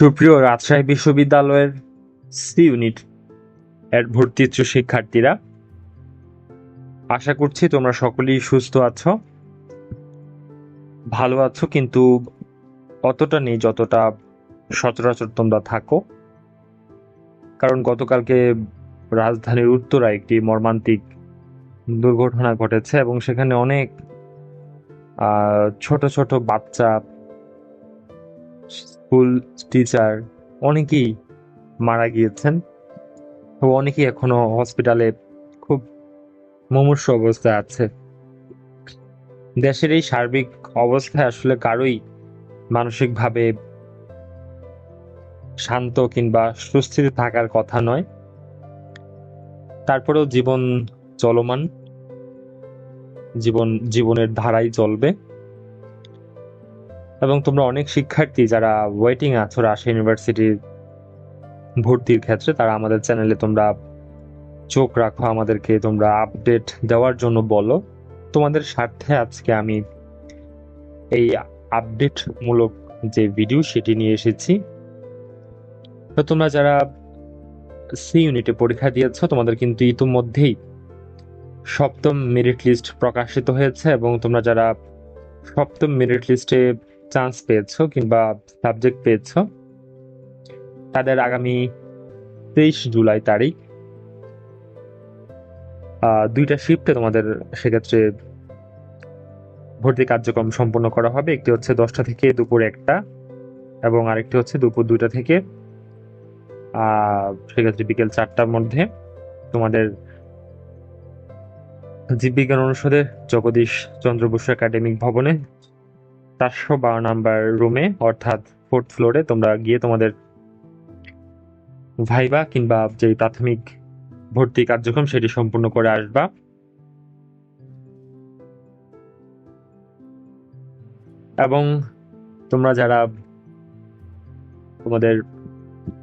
সুপ্রিয় রাজশাহী বিশ্ববিদ্যালয়ের C unit এর ভর্তি ইচ্ছুক শিক্ষার্থীরা, আশা করছি তোমরা সকলেই সুস্থ আছো, ভালো আছো, কিন্তু অতটা নেই যতটা সচরাচর তোমরা থাকো। কারণ গতকালকে রাজধানীর উত্তরায় একটি মর্মান্তিক দুর্ঘটনা ঘটেছে এবং সেখানে অনেক ছোট ছোট বাচ্চা স্কুল টিচার অনেকেই মারা গিয়েছেন। ও অনেকেই এখনও হসপিটালে খুব মুমূর্ষ অবস্থায় আছে। দেশের এই সার্বিক অবস্থায় আসলে কারোই মানসিকভাবে শান্ত কিংবা সুস্থির থাকার কথা নয়। তারপরেও জীবন চলমান। জীবন, জীবনের ধারাই চলবে। এবং তোমরা অনেক শিক্ষার্থী যারা ওয়েটিং আছো রাজশাহী ইউনিভার্সিটির ভর্তির ক্ষেত্রে, তারা আমাদের চ্যানেলে তোমরা চোখ রাখো, আমাদেরকে তোমরা আপডেট দেওয়ার জন্য বলো। তোমাদের স্বার্থে আজকে আমি এই আপডেট মূলক যে ভিডিও সেটি নিয়ে এসেছি। তো তোমরা যারা সি ইউনিটে পরীক্ষা দিয়েছ, তোমাদের কিন্তু ইতিমধ্যেই সপ্তম মেরিট লিস্ট প্রকাশিত হয়েছে এবং তোমরা যারা সপ্তম মেরিট লিস্টে চান্স পেয়েছ কিংবা সাবজেক্ট পেয়েছ? তাদের আগামী তেইশ জুলাই তারিখ। দুইটা শিফটে তোমাদের সেক্ষেত্রে ভর্তি কার্যক্রম সম্পন্ন করা হবে। একটি হচ্ছে দশটা থেকে দুপুর একটা এবং আরেকটি হচ্ছে দুপুর দুইটা থেকে সেক্ষেত্রে বিকেল চারটার মধ্যে। তোমাদের জীববিজ্ঞান অনুষদের জগদীশ চন্দ্র বসু একাডেমিক ভবনে চারশো বারো নাম্বার রুমে, অর্থাৎ ফোর্থ ফ্লোরে তোমরা গিয়ে তোমাদের ভাইবা কিংবা যে প্রাথমিক ভর্তি কার্যক্রম সেটি সম্পূর্ণ করে আসবা। এবং তোমরা যারা তোমাদের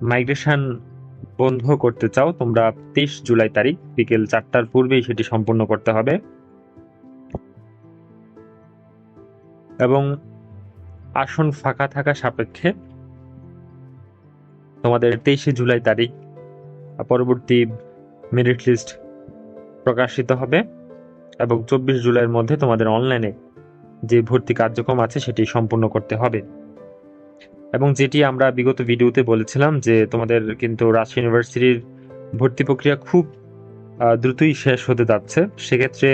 মাইগ্রেশন বন্ধ করতে চাও, তোমরা তেইশ জুলাই তারিখ বিকেল চারটার পূর্বেই সেটি সম্পূর্ণ করতে হবে। এবং আসন ফাঁকা থাকা সাপেক্ষে তোমাদের তেইশে জুলাই তারিখ পরবর্তী মেরিট লিস্ট প্রকাশিত হবে এবং চব্বিশ জুলাইয়ের মধ্যে তোমাদের অনলাইনে যে ভর্তি কার্যক্রম আছে সেটি সম্পূর্ণ করতে হবে। এবং যেটি আমরা বিগত ভিডিওতে বলেছিলাম যে তোমাদের কিন্তু রাজশাহী ইউনিভার্সিটির ভর্তি প্রক্রিয়া খুব দ্রুতই শেষ হতে যাচ্ছে, সেক্ষেত্রে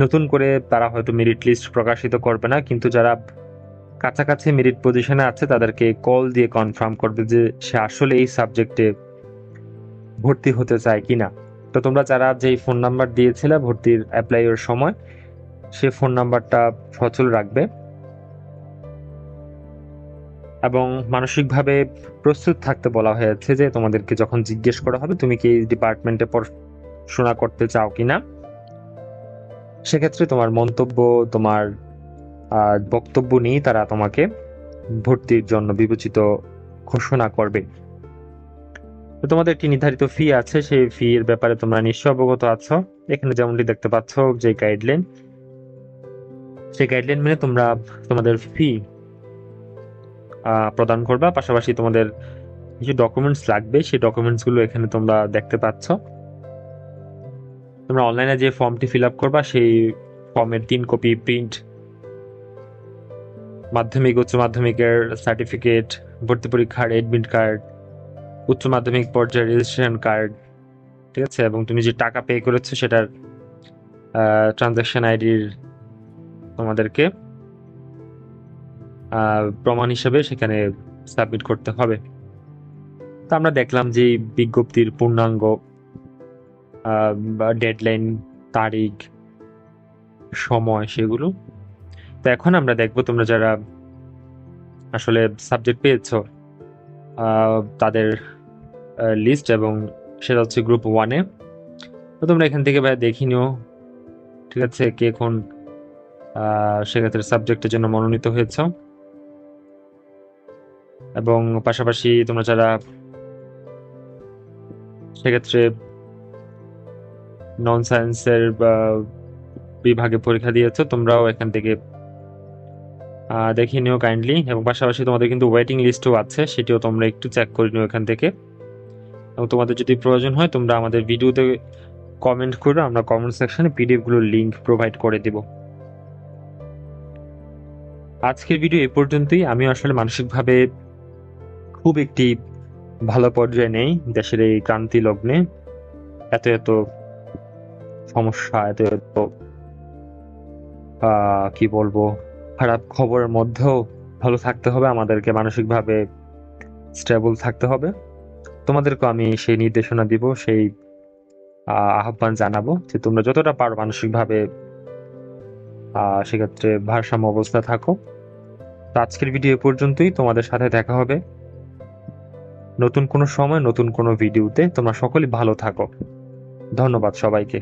নতুন করে তারা হয়তো মেরিট লিস্ট প্রকাশিত করবে না, কিন্তু যারা কাছাকাছি মেরিট পজিশনে আছে, তাদেরকে কল দিয়ে কনফার্ম করবে যে সে আসলে এই সাবজেক্টে ভর্তি হতে চায় কিনা। তো তোমরা যারা যেই ফোন নাম্বার দিয়েছিলে ভর্তির অ্যাপ্লাইয়ের সময়, সে ফোন নাম্বারটা সচল রাখবে। এবং মানসিকভাবে প্রস্তুত থাকতে বলা হয়েছে যে তোমাদেরকে যখন জিজ্ঞেস করা হবে, তুমি কি এই ডিপার্টমেন্টে পড়াশোনা করতে চাও কিনা। সেক্ষেত্রে তোমার মন্তব্য, তোমার বক্তব্য নিয়েই তারা তোমাকে ভর্তির জন্য বিবেচিত ঘোষণা করবে। তো তোমাদের একটি নির্ধারিত ফি আছে, সেই ফি এর ব্যাপারে তোমরা নিশ্চয় অবগত আছো। এখানে যেমনটি দেখতে পাচ্ছ, যে গাইডলাইন সেই গাইডলাইন মেনে তোমরা তোমাদের ফি প্রদান করবা। পাশাপাশি তোমাদের কিছু ডকুমেন্টস লাগবে, সেই ডকুমেন্টসগুলো এখানে তোমরা দেখতে পাচ্ছ। তোমরা অনলাইনে যে ফর্মটি ফিল আপ করবা, সেই ফর্মের তিন কপি প্রিন্ট মাধ্যমিক, উচ্চ মাধ্যমিকের সার্টিফিকেট ভর্তি পরীক্ষার এডমিট কার্ড উচ্চ মাধ্যমিক পর্যায়ের রেজিস্ট্রেশন কার্ড ঠিক আছে? এবং তুমি যে টাকা পে করেছ, সেটার ট্রানজাকশন আইডির তোমাদেরকে প্রমাণ হিসেবে সেখানে সাবমিট করতে হবে। তো আমরা দেখলাম যে বিজ্ঞপ্তির পূর্ণাঙ্গ ডেডলাইন তারিখ, সময় সেগুলো। তো এখন আমরা দেখব তোমরা যারা আসলে সাবজেক্ট পেয়েছ তাদের লিস্ট এবং সেটা হচ্ছে গ্রুপ ওয়ানে তো তোমরা এখান থেকে ভাই দেখি নিও, ঠিক আছে? কে কোন সেক্ষেত্রে সাবজেক্টের জন্য মনোনীত হয়েছ। এবং পাশাপাশি তোমরা যারা, সেক্ষেত্রে নন সায়েন্সের বিভাগে পরীক্ষা দিয়েছ তোমরাও এখান থেকে আহ, দেখে নিও কাইন্ডলি এবং পাশাপাশি তোমাদের কিন্তু ওয়েটিং লিস্টও আছে সেটিও তোমরা একটু চেক করে নিও এখান থেকে। এবং তোমাদের যদি প্রয়োজন হয় তোমরা আমাদের ভিডিওতে কমেন্ট করো আমরা কমেন্ট সেকশনে পিডিএফ লিঙ্ক প্রোভাইড করে দেব। আজকের ভিডিও এ পর্যন্তই। আমি আসলে মানসিকভাবে খুব একটি ভালো পর্যায়ে নেই দেশের এই ক্রান্তি লগ্নে। এত এত সমস্যা, এত এত কি বলব, খারাপ খবরের মধ্যেও ভালো থাকতে হবে, আমাদেরকে মানসিকভাবে স্টেবল থাকতে হবে। তোমাদেরকে আমি সেই নির্দেশনা দিব, সেই আহ্বান জানাব যে তোমরা যতটা পারো মানসিকভাবে সেক্ষেত্রে ভারসাম্য অবস্থা থাকো। তো আজকের ভিডিও পর্যন্তই, তোমাদের সাথে দেখা হবে নতুন কোনো সময়, নতুন কোনো ভিডিওতে। তোমরা সকলেই ভালো থাকো। ধন্যবাদ সবাইকে।